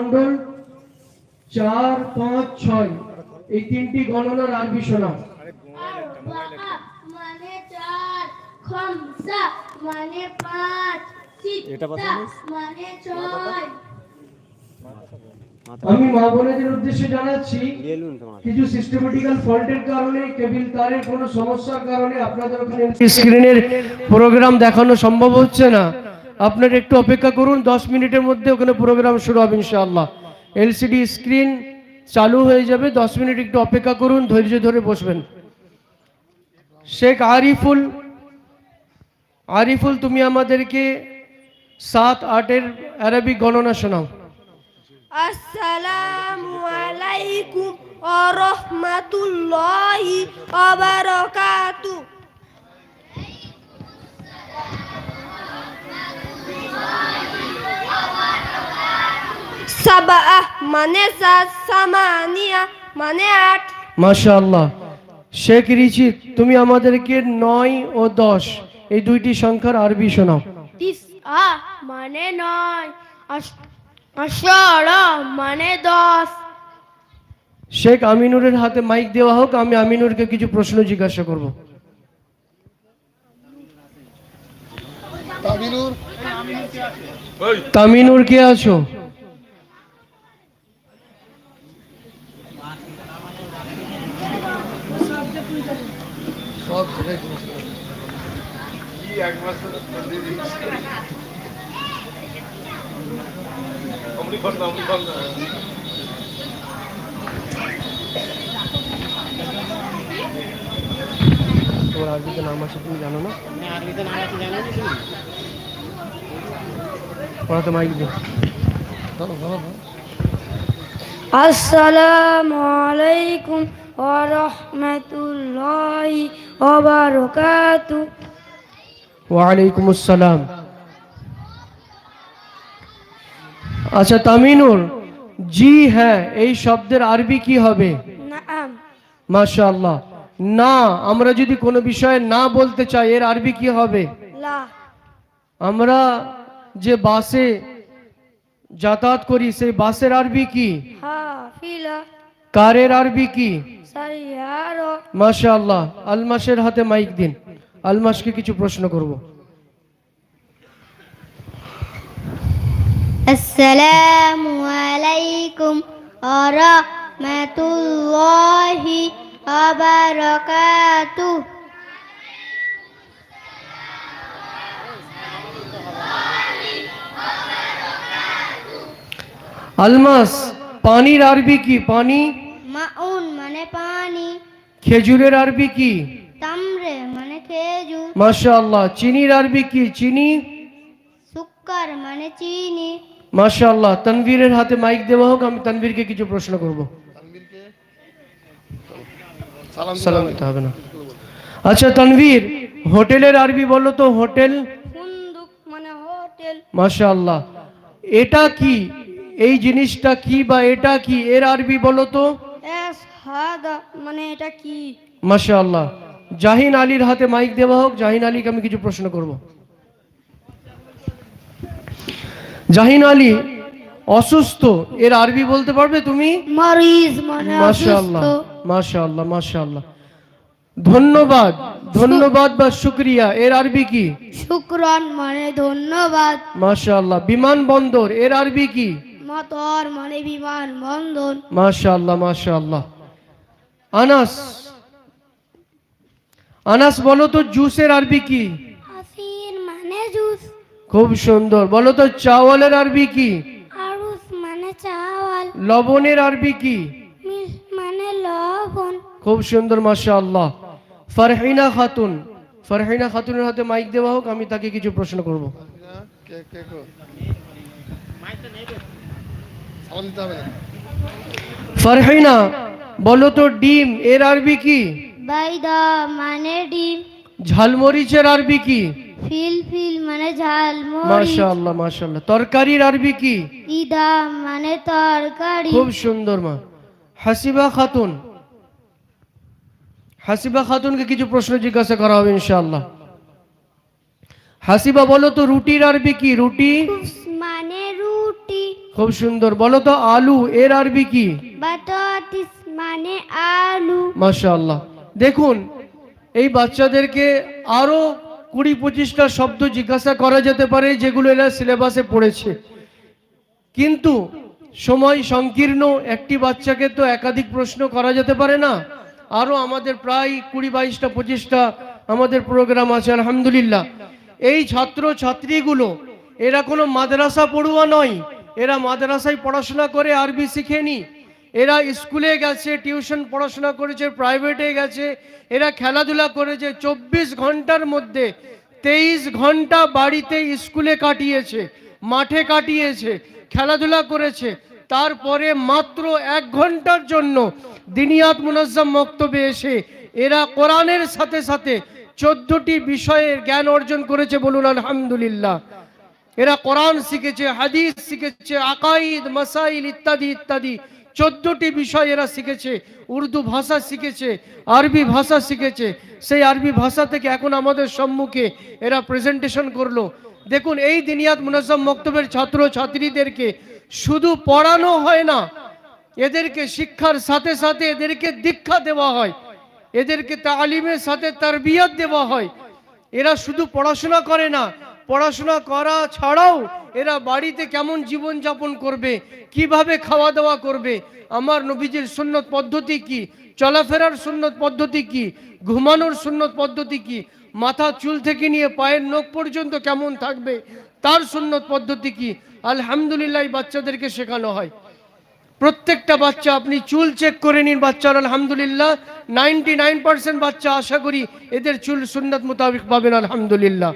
মণ্ডল চার পাঁচ ছয়। এই তিনটি গণনার আরবি আরবাআ মানে চার খামসা মানে পাঁচ? মানে ছয়। আমি মা বোনেদের উদ্দেশ্যে জানাচ্ছি কিছু সিস্টেমেটিক্যাল ফল্টের কারণে কেবিল তারের কোনো সমস্যার কারণে আপনাদের ওখানে স্ক্রিনের প্রোগ্রাম দেখানো সম্ভব হচ্ছে না। আপনারা একটু অপেক্ষা করুন, দশ মিনিটের মধ্যে ওখানে প্রোগ্রাম শুরু হবে ইনশাআল্লাহ। এলসিডি স্ক্রিন চালু হয়ে যাবে, দশ মিনিট একটু অপেক্ষা করুন, ধৈর্য ধরে বসবেন। শেখ আরিফুল আরিফুল, তুমি আমাদেরকে সাত আটের আরবি গণনা শোনাও। আসসালামু আলাইকুম ওয়া সাবাহ মানে সাত সামানিয়া মানে আট। মাশাআল্লাহ। শেখ রিচি তুমি আমাদেরকে নয় ও দশ এই দুইটি সংখ্যার আরবি শোনাও। তিসআ মানে নয় আশারা মানে দশ। শেখ আমিনুরের হাতে মাইক দেওয়া হোক আমি আমিনুরকে কিছু প্রশ্ন জিজ্ঞাসা করব। তামিনুর কে আছো? তোমার আরবিতে নাম আছে তুমি জানো না? ওরা মাইক দিও। আসসালামু আলাইকুম। ওয়া রাহমাতুল্লাহি ওয়া বারাকাতু ওয়ালাইকুম আসসালাম আচ্ছা তামিনুর জি হ্যাঁ এই শব্দের আরবি কি হবে? মাশাআল্লাহ। না আমরা যদি কোনো বিষয়ে না বলতে চাই এর আরবি কি হবে? আমরা যে বাসে যাতায়াত করি সেই বাসের আরবি কি? কারের আরবি কি? মাশাআল্লাহ আলমাসের হাতে মাইক দিন। আলমাসকে কিছু প্রশ্ন করব। আসসালামু আলাইকুম ওয়া রাহমাতুল্লাহি ওয়া বারাকাতুহু। আলমাস পানির আরবি কি? পানি? মাউন। মানে পানি। খেজুরের আরবি কি? তামরে মানে খেজুর। মাশাআল্লাহ। চিনির আরবি কি? চিনি? সুক্কার মানে চিনি। মাশাআল্লাহ। তানভীরের হাতে মাইক দেওয়া হোক আমি তানভীরকে কিছু প্রশ্ন করব। সালাম দিতে হবে। না। আচ্ছা তানভীর হোটেলের আরবি বলো তো হোটেল? ফুন্দুক মানে হোটেল। মাশাআল্লাহ। এটা কি? এই জিনিসটা কি বা এটা কি? এর আরবি বলো তো। এস হাদা মানে এটা কি? মাশাআল্লাহ। জাহিন আলীর হাতে মাইক দেওয়া হোক জাহিন আলীকে আমি কিছু প্রশ্ন করব। জাহিন আলী অসুস্থ এর আরবি বলতে পারবে তুমি? মারিজ মানে মাশাআল্লাহ মাশাআল্লাহ মাশাআল্লাহ। ধন্যবাদ ধন্যবাদ বা শুক্রিয়া এর আরবি কি? শুক্রান মানে ধন্যবাদ। মাশাআল্লাহ বিমানবন্দর এর আরবি কি? মতর মানে বিমান বন্ধন মাশাআল্লাহ মাশাআল্লাহ। আনাস। আনাস বলো তো জুসের আরবি কি? আসির মানে জুস। খুব সুন্দর। বলো তো চাওয়ালের আরবি কি? আরুস মানে চাওয়াল। লবণের আরবি কি? মানে লবণ। খুব সুন্দর মাশাআল্লাহ। ফারহিনা খাতুন। ফারহিনা খাতুনের হাতে মাইক দেওয়া হোক আমি তাকে কিছু প্রশ্ন করব। ফারহিনা বলো তো ডিম এর আরবি কি? বাইদা মানে ডিম। ঝালমরিচের আরবি কি? ফিল ফিল মানে ঝালমুড়ি মাশাআল্লাহ মাশাআল্লাহ। তরকারির আরবি কি? ইদা মানে তরকারি। খুব সুন্দর মা। হাসিবা খাতুন। হাসিবা খাতুনকে কিছু প্রশ্ন জিজ্ঞাসা করা হবে ইনশাআল্লাহ। হাসিবা বলো তো রুটির আরবি কি? রুটি? মানে রুটি। খুব সুন্দর। বলো তো আলু এর আরবি কি? বাতাতিস। মানে আলু। মাশাআল্লাহ। দেখুন, এই বাচ্চাদেরকে আরও কুড়ি পঁচিশটা শব্দ জিজ্ঞাসা করা যেতে পারে যেগুলো এরা সিলেবাসে পড়েছে। কিন্তু সময় সংকীর্ণ, একটি বাচ্চাকে তো একাধিক প্রশ্ন করা যেতে পারে না। আরও আমাদের প্রায় কুড়ি বাইশটা, পঁচিশটা আমাদের প্রোগ্রাম আছে, আলহামদুলিল্লাহ। এই ছাত্র ছাত্রীগুলো এরা কোনো মাদ্রাসা পড়ুয়া নয়। এরা মাদ্রাসায় পড়াশোনা করে আরবি শিখেনি। এরা স্কুলে গেছে, টিউশন পড়াশোনা করেছে প্রাইভেটে গেছে, এরা খেলাধুলা করেছে, চব্বিশ ঘণ্টার মধ্যে তেইশ ঘণ্টা বাড়িতে স্কুলে কাটিয়েছে, মাঠে কাটিয়েছে, খেলাধুলা করেছে। তারপরে মাত্র এক ঘণ্টার জন্য দিনিয়াত মুনাজ্জাম মক্তবে এসে এরা কোরআনের সাথে সাথে চোদ্দটি বিষয়ের জ্ঞান অর্জন করেছে বলুন আলহামদুলিল্লাহ। এরা কোরআন শিখেছে, হাদিস শিখেছে আকাইদ মাসাইল ইত্যাদি ইত্যাদি। চোদ্দটি বিষয় এরা শিখেছে। উর্দু ভাষা শিখেছে, আরবি ভাষা শিখেছে। সেই আরবি ভাষা থেকে এখন আমাদের সম্মুখে এরা প্রেজেন্টেশন করল। দেখুন, এই দিনিয়াত মুনাজ্জম মক্তবের ছাত্র ছাত্রীদেরকে শুধু পড়ানো হয় না, এদেরকে শিক্ষার সাথে সাথে এদেরকে দীক্ষা দেওয়া হয়। এদেরকে তালিমের সাথে তারবিয়াত দেওয়া হয়। এরা শুধু পড়াশোনা করে না, পড়াশোনা করা ছাড়াও এরা বাড়িতে কেমন জীবন যাপন করবে? কীভাবে খাওয়া দাওয়া করবে? আমার নবীজির সুন্নত পদ্ধতি কি? চলাফেরার সুন্নত পদ্ধতি কি? ঘুমানোর সুন্নত পদ্ধতি কি? মাথা চুল থেকে নিয়ে পায়ের নখ পর্যন্ত কেমন থাকবে? তার সুন্নত পদ্ধতি কি? আলহামদুলিল্লাহ বাচ্চাদেরকে শেখানো হয়। প্রত্যেকটা বাচ্চা আপনি চুল চেক করে নিন বাচ্চার, আলহামদুলিল্লাহ। নাইনটি নাইন পার্সেন্ট বাচ্চা আশা করি এদের চুল সুন্নত মোতাবিক পাবেন, আলহামদুলিল্লাহ।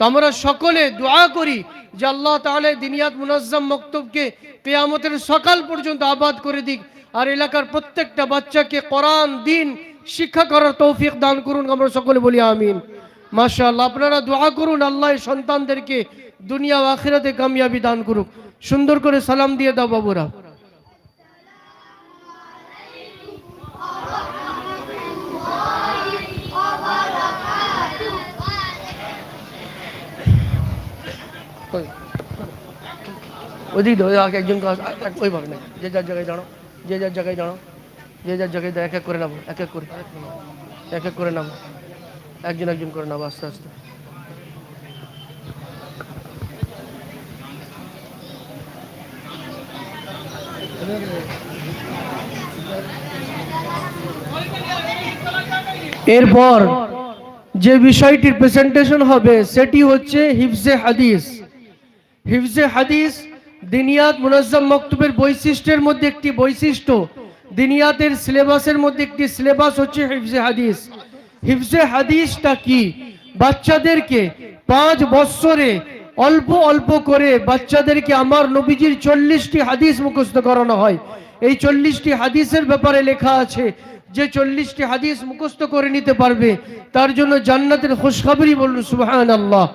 আমরা সকলে দোয়া করি যে আল্লাহ তাহলে দিনিয়াত মুনাজ্জাম মক্তবকে কেয়ামতের সকাল পর্যন্ত আবাদ করে দিক। আর এলাকার প্রত্যেকটা বাচ্চাকে কোরআন, দিন, শিক্ষা করার তৌফিক দান করুন, আমরা সকলে বলি আমিন। মাশাআল্লাহ, আপনারা দোয়া করুন, আল্লাহ সন্তানদেরকে দুনিয়া আখিরাতে কামিয়াবি দান করুক। সুন্দর করে সালাম দিয়ে দাও বাবুরা। ওদিক ধরে আগে একজন ওই ভাবে না যে যার জায়গায় দাঁড়ো যে যার জায়গায় দাঁড়ো যে যার জায়গায় এক এক করে নামো এক এক করে এক এক করে নামো একজন একজন করে নামো আস্তে আস্তে এরপর যে বিষয়টির প্রেজেন্টেশন হবে, সেটি হচ্ছে হিফজে হাদিস। হিফজে হাদিস দিনিয়াত মুনাজ্জাম মক্তবের বৈশিষ্ট্যের মধ্যে একটি বৈশিষ্ট্য, দিনিয়াতের সিলেবাসের মধ্যে একটি সিলেবাস হচ্ছে হিফজে হাদিস। হিফজে হাদিসটা কি? বাচ্চাদেরকে পাঁচ বৎসরে অল্প অল্প করে বাচ্চাদেরকে আমার নবীজির চল্লিশটি হাদিস মুখস্থ করানো হয়। এই চল্লিশটি হাদিসের ব্যাপারে লেখা আছে, যে চল্লিশটি হাদিস মুখস্থ করে নিতে পারবে, তার জন্য জান্নাতের খুশখবরই বলুন সুবহান আল্লাহ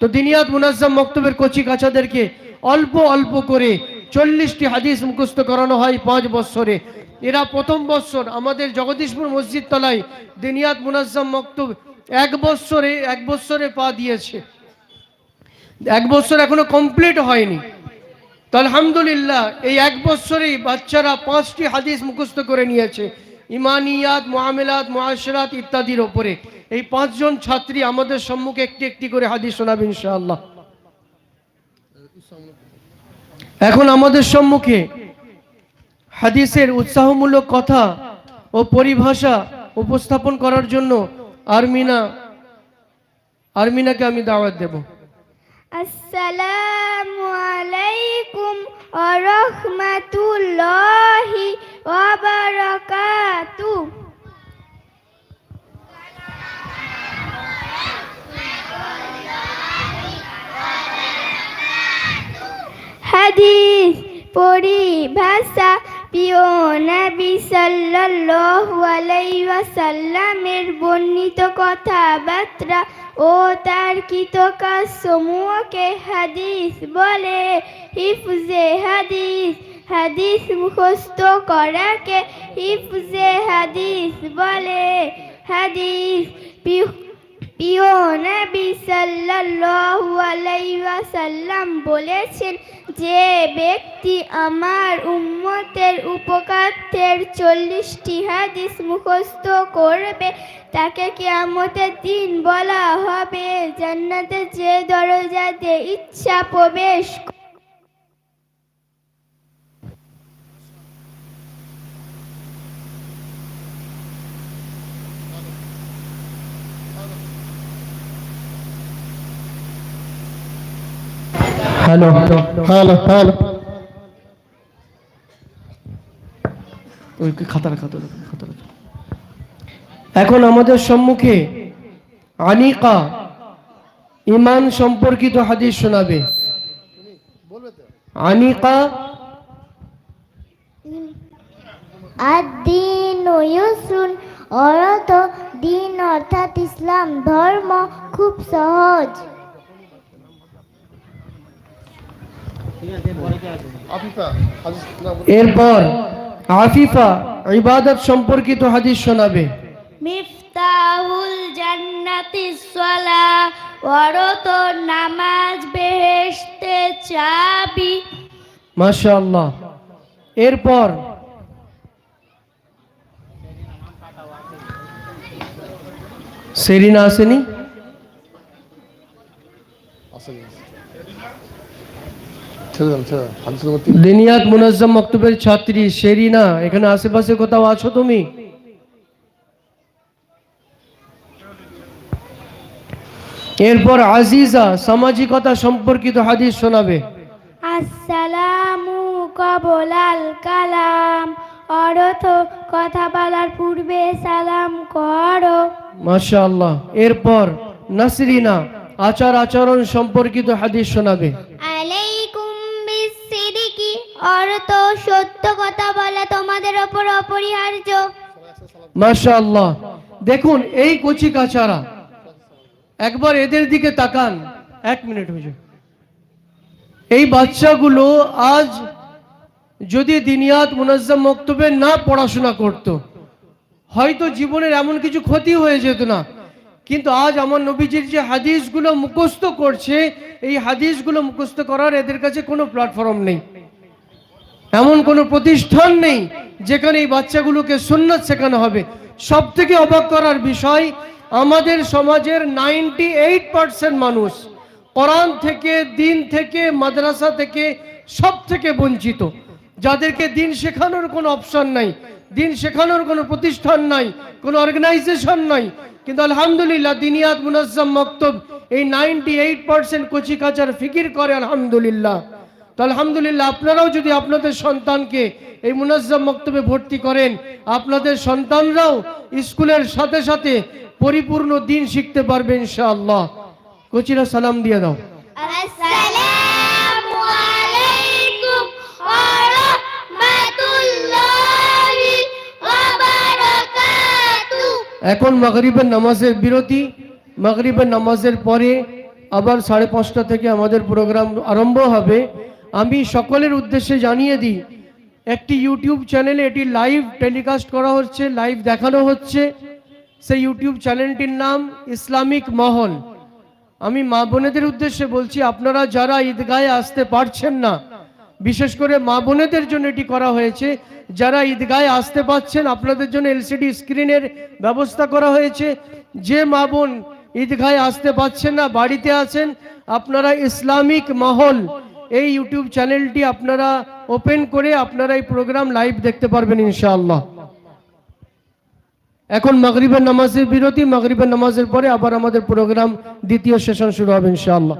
তো দিনিয়াত মুনাজ্জাম মক্তবের কচি কাচাদেরকে অল্প অল্প করে চল্লিশটি হাদিস মুখস্থ করানো হয় পাঁচ বৎসরে এরা প্রথম বৎসর আমাদের জগদীশপুর মসজিদ তলায় দিনিয়াত মুনাজ্জাম মক্তব এক বৎসরে এক বৎসরে পা দিয়েছে। এক বছর এখনও কমপ্লিট হয়নি। আলহামদুলিল্লাহ, এই এক বছরেই বাচ্চারা পাঁচটি হাদিস মুখস্থ করে নিয়েছে। ইমানিয়াত, মুআমেলাত, মুআশরাত ইত্যাদির ওপরে। এই পাঁচজন ছাত্রী আমাদের সম্মুখে একটি একটি করে হাদিস শোনাবে ইনশাআল্লাহ। এখন আমাদের সম্মুখে হাদিসের উৎসাহমূলক কথা ও পরিভাষা উপস্থাপন করার জন্য আরমিনা, আরমিনাকে আমি দাওয়াত দেবো। আসসালামু আলাইকুম ওয়া রাহমাতুল্লাহি ওয়া বারাকাতুহু। হাদিস, পরিভাষা প্রিয় নবী সাল্লাল্লাহু আলাইহি ওয়াসাল্লামের বর্ণিত কথাবার্তা ও তার কৃত সমূহকে হাদিস বলে। হিফজে হাদিস হাদিস মুখস্থ করাকে হিফজে হাদিস বলে। হাদিস প্রিয় নবী সাল্লাল্লাহু আলাইহি ওয়াসাল্লাম বলেছেন, যে ব্যক্তি আমার উম্মতের উপকার্থের চল্লিশটি হাদিস মুখস্থ করবে, তাকে কেয়ামতের দিন বলা হবে, জান্নাতে যে দরজাতে ইচ্ছা প্রবেশ হ্যালো হ্যালো হ্যালো ওই খাতার খাতার খাতার এখন আমাদের সম্মুখে আনিকা ইমান সম্পর্কিত হাদিস শোনাবে। আনিকা অর্থ দিন অর্থাৎ ইসলাম ধর্ম খুব সহজ আফিফা হাদিস না বলে এরপর আফিফা ইবাদত সম্পর্কিত হাদিস শোনাবে। মিফতাহুল জান্নাতি সলা অর্থ নামাজ বেহেশতে চাবি। মাশাআল্লাহ। এরপর সেরিনা আসেনি? আসেনি ছেড়ে দেন ছেড়ে দেন হাদিস নম্বর তিন দিনিয়াত মুনাজ্জম মক্তবের ছাত্রী এখানে আশেপাশে কোথাও আছো তুমি? এরপর আজিজা সামাজিকতা সম্পর্কিত হাদিস শোনাবে। আসসালামু কবলাল কালাম অর্থ কথা বলার পূর্বে সালাম করো। মাশাআল্লাহ। এরপর নাসরিনা আচার আচরণ সম্পর্কিত হাদিস শোনাবে। অর্থ, সত্য কথা বলা তোমাদের ওপর অপরিহার্য। মাশাআল্লাহ। দেখুন, এই কচি কাচারা, একবার এদের দিকে তাকান। এক মিনিট হয়েছে এই বাচ্চাগুলো আজ যদি দিনিয়াত মুনাজ্জাম মক্তবে না পড়াশোনা করত। হয়তো জীবনের এমন কিছু ক্ষতি হয়ে যেত না। কিন্তু আজ আমার নবীজির যে হাদিসগুলো মুখস্থ করছে, এই হাদিসগুলো মুখস্থ করার এদের কাছে কোনো প্ল্যাটফর্ম নেই। এমন কোনো প্রতিষ্ঠান নেই যেখানে এই বাচ্চাগুলোকে সুন্নত শেখানো হবে। সব থেকে অবাক করার বিষয়, আমাদের সমাজের নাইনটি এইট পার্সেন্ট মানুষ কোরআন থেকে, দিন থেকে, মাদ্রাসা থেকে সব থেকে বঞ্চিত। যাদেরকে দিন শেখানোর কোনো অপশন নাই, দিন শেখানোর কোনো প্রতিষ্ঠান নাই, কোনো অর্গানাইজেশন নাই। কিন্তু আলহামদুলিল্লাহ দিনিয়াত মুনাজ্জাম মক্তব এই নাইনটি এইট পার্সেন্ট কচি কাচার ফিকির করে, আলহামদুলিল্লাহ। তো আলহামদুলিল্লাহ আপনারাও যদি আপনাদের সন্তানকে এই মুনাজ্জাম মক্তবে ভর্তি করেন আপনাদের সন্তানরাও স্কুলের সাথে সাথে পরিপূর্ণ দিন শিখতে পারবে ইনশাআল্লাহ। কচিরা সালাম দিয়ে দাও। এখন মাগরিবের নামাজের বিরতি। মাগরিবের নামাজের পরে আবার সাড়ে পাঁচটা থেকে আমাদের প্রোগ্রাম আরম্ভ হবে। আমি সকলের উদ্দেশ্যে জানিয়ে দিই, একটি ইউটিউব চ্যানেলে এটি লাইভ টেলিকাস্ট করা হচ্ছে লাইভ দেখানো হচ্ছে। সেই ইউটিউব চ্যানেলটির নাম ইসলামিক মহল। আমি মা বোনেদের উদ্দেশ্যে বলছি, আপনারা যারা ঈদগাহে আসতে পারছেন না, বিশেষ করে মা বোনেদের জন্য এটি করা হয়েছে, যারা ঈদগাহে আসতে পারছেন আপনাদের জন্য এলসিডি স্ক্রিনের ব্যবস্থা করা হয়েছে। যে মা বোন ঈদগাহে আসতে পারছেন না, বাড়িতে আছেন, আপনারা ইসলামিক মহল এই ইউটিউব চ্যানেলটি আপনারা ওপেন করে আপনারা এই প্রোগ্রাম লাইভ দেখতে পারবেন ইনশাআল্লাহ। এখন মাগরিবের নামাজের বিরতি, মাগরিবের নামাজের পরে আবার আমাদের প্রোগ্রাম দ্বিতীয় সেশন শুরু হবে ইনশাআল্লাহ।